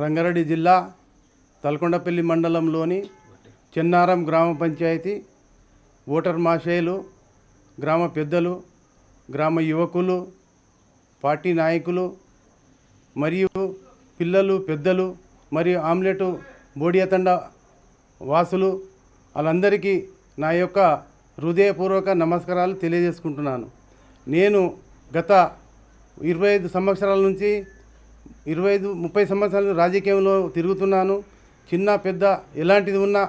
రంగారెడ్డి జిల్లా తలకొండపల్లి మండలంలోని చెన్నారం గ్రామ పంచాయతీ ఓటర్ మాషేయులు గ్రామ పెద్దలు గ్రామ యువకులు పార్టీ నాయకులు మరియు పిల్లలు పెద్దలు మరియు ఆమ్లెట్ బోడియతండ వాసులు వాళ్ళందరికీ నా యొక్క హృదయపూర్వక నమస్కారాలు తెలియజేసుకుంటున్నాను. నేను గత ఇరవై ఐదు సంవత్సరాల నుంచి ఇరవై ఐదు ముప్పై సంవత్సరాలు రాజకీయంలో తిరుగుతున్నాను. చిన్న పెద్ద ఎలాంటిది ఉన్నా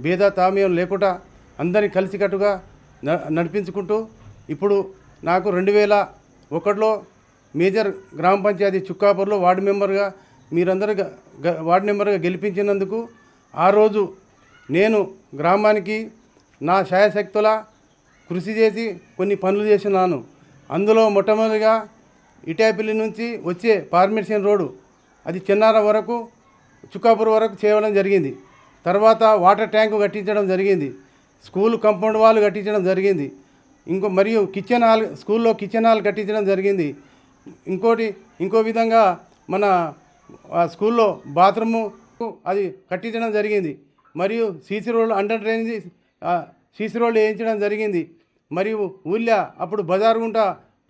భేద తామయం లేకుండా అందరినీ కలిసికట్టుగా న- నడిపించుకుంటూ ఇప్పుడు నాకు రెండు వేల ఒకటిలో మేజర్ గ్రామ పంచాయతీ చుక్కాపూర్లో వార్డు మెంబర్గా మీరందరూ వార్డు మెంబర్గా గెలిపించినందుకు ఆ రోజు నేను గ్రామానికి నా శాయశక్తుల కృషి చేసి కొన్ని పనులు చేసినాను. అందులో మొట్టమొదటిగా ఇటాపిల్లి నుంచి వచ్చే పార్మిషన్ రోడ్డు అది చెన్నారం వరకు చుక్కాపూర్ వరకు చేయడం జరిగింది. తర్వాత వాటర్ ట్యాంకు కట్టించడం జరిగింది. స్కూల్ కంపౌండ్ వాల్ కట్టించడం జరిగింది. ఇంకో మరియు కిచెన్ హాల్ స్కూల్లో కిచెన్ హాల్ కట్టించడం జరిగింది. ఇంకోటి ఇంకో విధంగా మన స్కూల్లో బాత్రూము అది కట్టించడం జరిగింది. మరియు సీసీ రోడ్లు అండర్ డ్రైనేజ్ సీసీ రోడ్లు వేయించడం జరిగింది. మరియు ఊళ్ళో అప్పుడు బజారు గుంట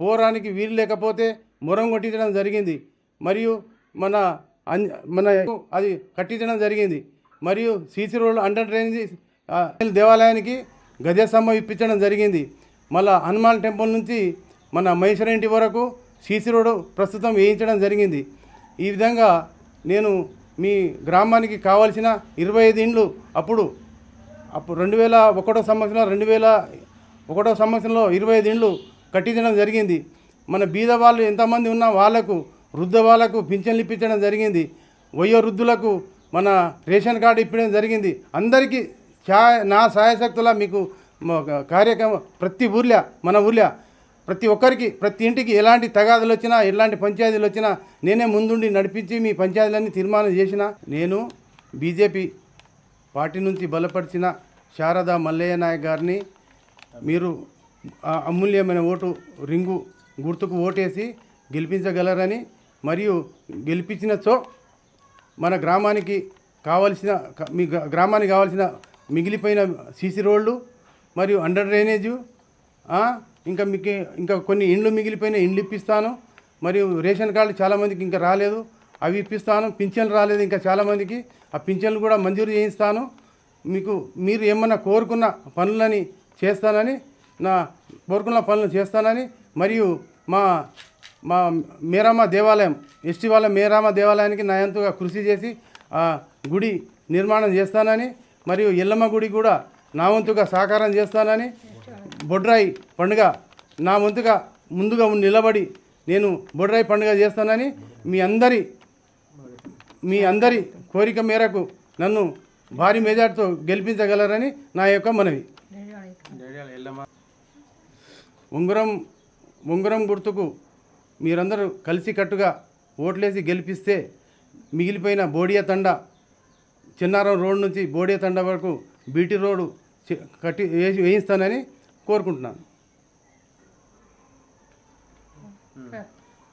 పోరానికి వీలు లేకపోతే మొరం కొట్టించడం జరిగింది. మరియు మన అన్- మన అది కట్టించడం జరిగింది. మరియు సీసీ రోడ్ అండర్ డ్రైనేజ్ దేవాలయానికి గజస్తంభం ఇప్పించడం జరిగింది. మళ్ళా హనుమాన్ టెంపుల్ నుంచి మన మహేశ్వర ఇంటి వరకు సీసీ రోడ్డు ప్రస్తుతం వేయించడం జరిగింది. ఈ విధంగా నేను మీ గ్రామానికి కావాల్సిన ఇరవై ఐదు ఇండ్లు అప్పుడు అప్పుడు రెండు వేల ఒకటో సంవత్సరం రెండు వేల ఒకటో సంవత్సరంలో ఇరవై ఐదు ఇండ్లు కట్టించడం జరిగింది. మన బీద వాళ్ళు ఎంతమంది ఉన్నా వాళ్ళకు వృద్ధ వాళ్ళకు పింఛన్లు ఇప్పించడం జరిగింది. వయో వృద్ధులకు మన రేషన్ కార్డు ఇప్పడం జరిగింది. అందరికీ చా నా సహాయశక్తులా మీకు కార్యక్రమం ప్రతి ఊర్లో మన ఊర్లో ప్రతి ఒక్కరికి ప్రతి ఇంటికి ఎలాంటి తగాదులు వచ్చినా ఎలాంటి పంచాయతీలు వచ్చినా నేనే ముందుండి నడిపించి మీ పంచాయతీలన్నీ తీర్మానం చేసిన నేను బీజేపీ పార్టీ నుంచి బలపరిచిన శారదా మల్లయ్య నాయక్ గారిని మీరు అమూల్యమైన ఓటు రింగు గుర్తుకు ఓటేసి గెలిపించగలరని మరియు గెలిపించినచో మన గ్రామానికి కావలసిన మీ గ్రామానికి కావాల్సిన మిగిలిపోయిన సీసీ రోడ్లు మరియు అండర్ డ్రైనేజు ఇంకా మీకు ఇంకా కొన్ని ఇండ్లు మిగిలిపోయిన ఇండ్లు ఇప్పిస్తాను మరియు రేషన్ కార్డు చాలామందికి ఇంకా రాలేదు అవి ఇప్పిస్తాను పింఛన్లు రాలేదు ఇంకా చాలామందికి ఆ పింఛన్లు కూడా మంజూరు చేయిస్తాను. మీకు మీరు ఏమన్నా కోరుకున్న పనులని చేస్తానని నా కోరుకున్న పనులు చేస్తానని మరియు మా మా మేరామ దేవాలయం ఎస్టీ వాళ్ళ మేరామ దేవాలయానికి నా ఎంతగా కృషి చేసి ఆ గుడి నిర్మాణం చేస్తానని మరియు ఎల్లమ్మ గుడి కూడా నా వంతుగా సహకారం చేస్తానని బొడ్రాయి పండుగ నా వంతుగా ముందుగా నిలబడి నేను బొడ్రాయి పండుగ చేస్తానని మీ అందరి మీ అందరి కోరిక మేరకు నన్ను భారీ మెజార్టీతో గెలిపించగలరని నా యొక్క మనవి. ఉంగరం ఉంగరం గుర్తుకు మీరందరూ కలిసికట్టుగా ఓట్లేసి గెలిపిస్తే మిగిలిపోయిన బోడియా తండ చిన్నారం రోడ్ నుంచి బోడియా తండ వరకు బీటీ రోడ్డు కట్టి వేసి వేయిస్తానని కోరుకుంటున్నాను.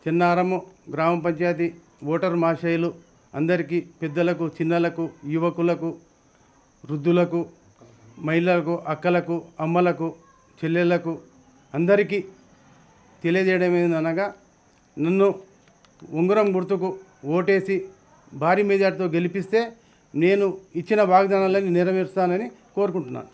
చిన్నారము గ్రామ పంచాయతీ ఓటర్ మాషేయులు అందరికీ పెద్దలకు చిన్నలకు యువకులకు వృద్ధులకు మహిళలకు అక్కలకు అమ్మలకు చెల్లెళ్ళకు అందరికీ తెలియజేయడం ఏందనగా నన్ను ఉంగరం గుర్తుకు ఓటేసి భారీ మెజార్టీతో గెలిపిస్తే నేను ఇచ్చిన వాగ్దానాలని నెరవేరుస్తానని కోరుకుంటున్నాను.